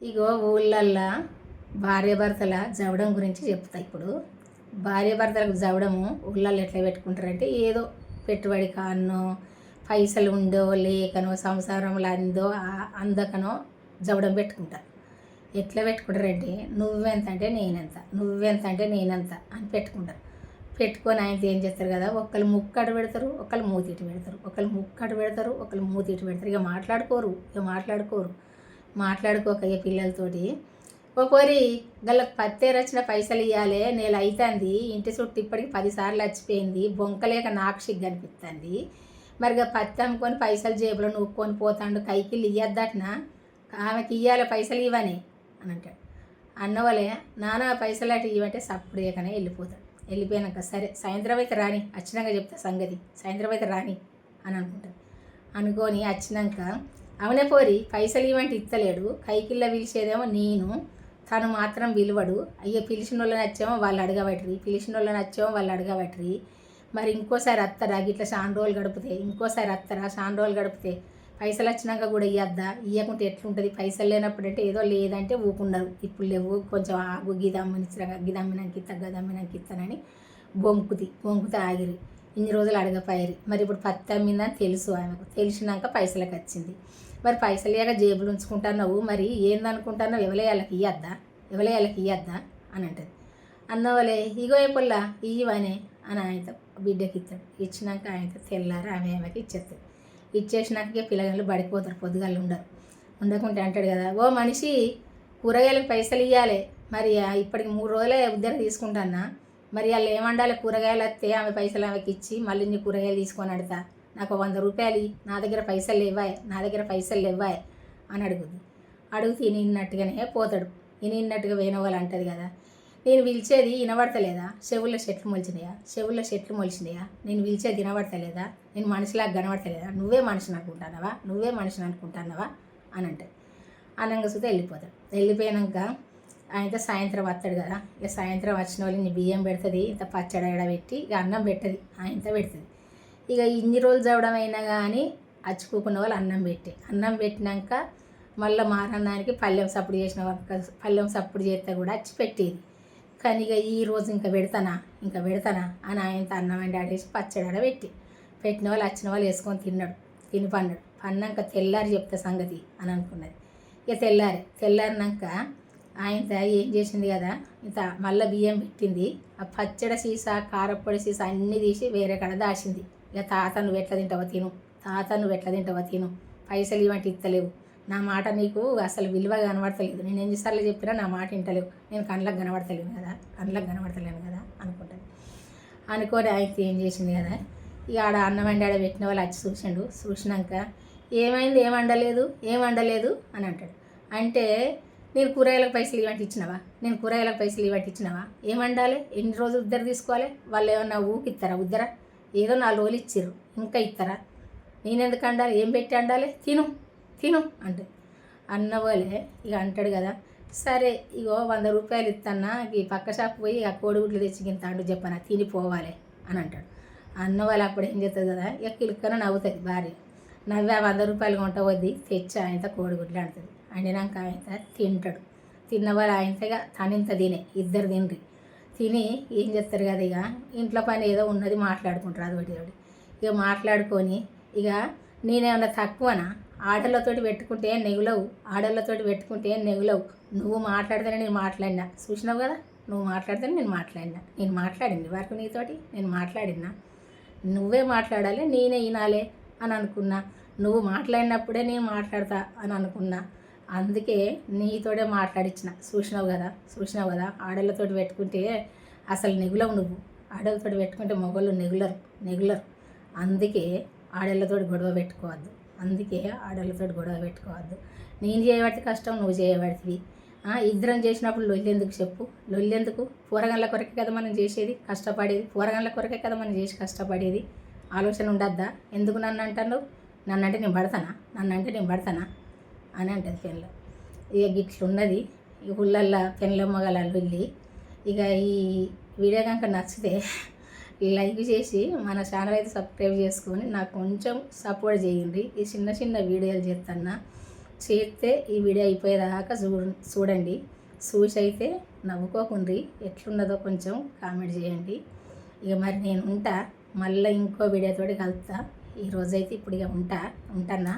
ఇగో ఊళ్ళల్లో భార్యాభర్తల జవడం గురించి చెప్తా ఇప్పుడు. భార్యాభర్తలకు జవడము ఊళ్ళల్లో ఎట్లా పెట్టుకుంటారంటే ఏదో పెట్టుబడి కానో పైసలు ఉండో లేకనో సంసారంలో అందో అందకనో జవడం పెట్టుకుంటారు. ఎట్లా పెట్టుకుంటారంటే నువ్వెంత అంటే నేనెంత నువ్వెంత అంటే నేనెంత అని పెట్టుకుంటారు. పెట్టుకొని ఆయన ఏం చేస్తారు కదా ఒకళ్ళు ముక్కడు పెడతారు ఒకళ్ళు మూతిటి పెడతారు. ఒకళ్ళు ముక్కడు పెడతారు ఒకళ్ళు మూతిటి పెడతారు. ఇక మాట్లాడుకోరు ఇక మాట్లాడుకోరు. మాట్లాడుకోక పిల్లలతోటి. ఓ గల గళ్ళకి పత్తేరు వచ్చిన పైసలు ఇవ్వాలి నేను అవుతుంది ఇంటి చుట్టూ ఇప్పటికి పదిసార్లు వచ్చిపోయింది బొంకలేక నాక్షిక్ అనిపిస్తుంది మరి పత్తి అమ్ముకొని పైసలు జేబులో నూక్కొని పోతాడు కైకిళ్ళు ఇయ్యద్దట్న? ఆమెకి ఇవ్వాలి పైసలు ఇవ్వని అని అంటాడు అన్నవలే నానా పైసలు అటు ఇవ్వంటే సప్పుడు చేయకనే వెళ్ళిపోతాడు వెళ్ళిపోయాక సరే సాయంత్రం అయితే రాని వచ్చినాక చెప్తా సంగతి సాయంత్రం అయితే రాని అని అనుకుంటాడు అనుకొని వచ్చినాక అవునే పోరి పైసలు ఇవ్వంటే ఇత్తలేడు. కైకిల్ల పిలిచేదేమో నేను. తను మాత్రం విలువడు అయ్యో పిలిచిన వాళ్ళని వచ్చేమో వాళ్ళు అడగబట్రి పిలిచిన వాళ్ళని వచ్చేమో వాళ్ళు అడగబట్రి మరి ఇంకోసారి అత్తరా? గిట్లా చాలా రోజులు గడిపితే. ఇంకోసారి అత్తరా? చాలా రోజులు గడిపితే. పైసలు వచ్చినాక కూడా ఇవ్వద్దా ఇవ్వకుంటే ఎట్లుంటుంది? పైసలు లేనప్పుడు అంటే ఏదో లేదంటే ఊకున్నారు ఇప్పుడు లేవు. కొంచెం ఆగు. గిదమ్మనిచ్చిరా గిదమ్మినాక ఇత్త గదమ్మినాక ఇస్తానని బొంకుతి బొంకుతే ఆగిరి ఇన్ని రోజులు అడగపోయారు. మరి ఇప్పుడు పత్తి అమ్మిందని తెలుసు ఆమెకు. తెలిసినాక పైసలకు వచ్చింది. మరి పైసలు ఇక జేబులు ఉంచుకుంటున్నావు మరి ఏందనుకుంటున్నావు? ఎవలేయాలకి ఇయ్యద్దా? ఎవలేయాలకి ఇయ్యద్దా? అని అంటది. అన్నవలే ఇగో పుల్ల ఇయ్యవనే అని ఆయనతో బిడ్డకి ఇస్తాడు ఇచ్చినాక ఆయనతో తెల్లారు ఆమె ఆమెకి ఇచ్చేస్తాడు ఇచ్చేసినాక ఇక పిల్లగాళ్ళు పడిపోతారు పొద్దుగాళ్ళు ఉండరు. ఉండకుంటే అంటాడు కదా ఓ మనిషి కూరగాయలకు పైసలు ఇవ్వాలి మరి ఇప్పటికి మూడు రోజులే ఉద్దర తీసుకుంటానా? మరి వాళ్ళు ఏమండాలి? కూరగాయలు వస్తే ఆమె పైసలు ఆమెకి ఇచ్చి మళ్ళీ నీ కూరగాయలు తీసుకొని అడతా నాకు వంద రూపాయలు నా దగ్గర పైసలు ఇవ్వాయి నా దగ్గర పైసలు ఇవ్వాయి అని అడుగుద్ది. అడుగుతీ నిన్నట్టుగానే పోతాడు నిన్నట్టుగా వేయిన వాళ్ళు అంటది కదా. నేను పిలిచేది వినబడతలేదా? చెవుల్లో చెట్లు మొలిచినాయా? చెవుల్లో చెట్లు మొలిచినాయా? నేను పిలిచేది వినబడతలేదా? నేను మనిషిలాగా కనబడతలేదా? నువ్వే మనిషిని అనుకుంటున్నావా? నువ్వే మనిషిని అనుకుంటున్నావా? అని అంటది అనంగా చూస్తే వెళ్ళిపోతాడు. వెళ్ళిపోయాక ఆయనతో సాయంత్రం వస్తాడు కదా. ఇక సాయంత్రం వచ్చిన వాళ్ళు నీ బియ్యం పెడుతుంది ఇంత పచ్చడి ఎడ పెట్టి ఇక అన్నం పెట్టదు ఆయనతో పెడుతుంది. ఇక ఇన్ని రోజులు చదవడం అయినా కానీ అచ్చుకోకున్న వాళ్ళు అన్నం పెట్టి అన్నం పెట్టినాక మళ్ళీ మారన్నానికి పల్లెం సప్పుడు చేసిన వర్క పల్లెం సప్పుడు చేస్తే కూడా అచ్చి పెట్టేది. కానీ ఇక ఈ రోజు ఇంకా పెడతానా ఇంకా పెడతానా అని ఆయనతో అన్నం అండి ఆడేసి పచ్చడి ఆడ పెట్టి పెట్టిన వాళ్ళు వచ్చిన వాళ్ళు వేసుకొని తిన్నాడు తిని పన్నాడు. పన్నాక తెల్లారి చెప్తా సంగతి అని అనుకున్నది. ఇక తెల్లారి తెల్లారినాక ఆయన ఏం చేసింది కదా ఇంత మళ్ళీ బియ్యం పెట్టింది ఆ పచ్చడి సీసా కారపొడి సీసా అన్నీ తీసి వేరే కాడ దాచింది. ఇక తాత నువ్వు ఎట్లా తింటావో తిను. తాత నువ్వు ఎట్లా తింటావో తిను. పైసలు ఇవంటి ఇస్తలేవు నా మాట నీకు అసలు విలువ కనబడతలేదు. నేను ఎన్నిసార్లు చెప్పినా నా మాట వింటలేవు. నేను కళ్ళకు కనబడతలేను కదా. కళ్ళకు కనబడతలేను కదా అనుకుంటాను. అనుకోని అయితే ఏం చేసింది కదా? ఇక ఆడ అన్నం వండి ఆడ పెట్టిన వాళ్ళు వచ్చి చూసిండు. చూసినాక ఏమైంది? ఏం వండలేదు? ఏం వండలేదు? అని అంటాడు. అంటే నేను కూరగాయలకు పైసలు ఇవ్వండి ఇచ్చినావా? నేను కూరగాయలకు పైసలు ఇవ్వండి ఇచ్చినావా? ఏం వండాలి? ఎన్ని రోజులు ఉద్దర తీసుకోవాలి? వాళ్ళు ఏమన్నా ఊకిస్తారా ఉద్దరా? ఏదో నాలుగు రోజులు ఇచ్చారు ఇంకా ఇస్తారా నేనెందుకు అండాలి? ఏం పెట్టి అండాలి? తిను తిను అంటే అన్నవాళ్ళే ఇక అంటాడు కదా సరే ఇగో వంద రూపాయలు ఇస్తానా ఈ పక్క షాప్ పోయి ఆ కోడిగుడ్లు తెచ్చి ఇంత అండు చెప్పనా తినిపోవాలి అని అంటాడు. అన్న వాళ్ళు అప్పుడు ఏం చేస్తుంది కదా ఇక కిలుక్కన నవ్వుతుంది భార్య. నవ్వి ఆ వంద రూపాయలు కొంట వద్ది తెచ్చి ఆయనతో కోడిగుడ్లు అంటుంది. అండినాక ఆయన తింటాడు. తిన్న వాళ్ళు తనింత తినే ఇద్దరు తిండ్రి. తిని ఏం చేస్తారు కదా ఇక? ఇంట్లో పని ఏదో ఉన్నది మాట్లాడుకుంటారు అది ఒకటి ఇక మాట్లాడుకొని ఇక నేనేమన్నా తక్కువనా? ఆటలతోటి పెట్టుకుంటే నెగులవు. ఆడళ్ళతోటి పెట్టుకుంటే నెగులవు. నువ్వు మాట్లాడితేనే నేను మాట్లాడినా. చూసినావు కదా? నువ్వు మాట్లాడితేనే నేను మాట్లాడినా. నేను మాట్లాడింది వరకు నీతోటి. నేను మాట్లాడినా. నువ్వే మాట్లాడాలి నేనే వినాలి అని అనుకున్నా. నువ్వు మాట్లాడినప్పుడే నేను మాట్లాడతా అని అనుకున్నా. అందుకే నీతోడే మాట్లాడించిన చూసినావు కదా? చూసినావు కదా? ఆడళ్ళతోటి పెట్టుకుంటే అసలు నెగులవు నువ్వు. ఆడవాళ్ళతో పెట్టుకుంటే మగవాళ్ళు నెగులరు నెగులరు. అందుకే ఆడళ్ళతోటి గొడవ పెట్టుకోవద్దు. అందుకే ఆడళ్ళతోటి గొడవ పెట్టుకోవద్దు. నేను చేయబడితే కష్టం నువ్వు చేయబడితివి. ఇద్దరం చేసినప్పుడు లొల్లెందుకు చెప్పు? లొల్లెందుకు పూరగండ్ల కొరకే కదా మనం చేసేది కష్టపడేది. పూరగండ్ల కొరకే కదా మనం చేసి కష్టపడేది. ఆలోచన ఉండద్దా? ఎందుకు నన్ను అంటాను నన్ను అంటే నేను పడతానా? నన్ను అంటే నేను పడతానా? అని అంటది పెన్లో. ఇక గిట్లున్నది ఈ ఊళ్ళల్లో పెన్లమ్మ గల వెళ్ళి ఇక ఈ వీడియో కనుక నచ్చితే లైక్ చేసి మన ఛానల్ అయితే సబ్స్క్రైబ్ చేసుకొని నాకు కొంచెం సపోర్ట్ చేయండి. ఈ చిన్న చిన్న వీడియోలు చేస్తున్నా చేస్తే ఈ వీడియో అయిపోయేదాకా చూ చూడండి. చూసి అయితే నవ్వుకోకుండ్రి ఎట్లున్నదో కొంచెం కామెంట్ చేయండి. ఇక మరి నేను ఉంటా. మళ్ళీ ఇంకో వీడియోతోటి కలుపుతా ఈరోజైతే ఇప్పుడు ఇక ఉంటా. ఉంటానా?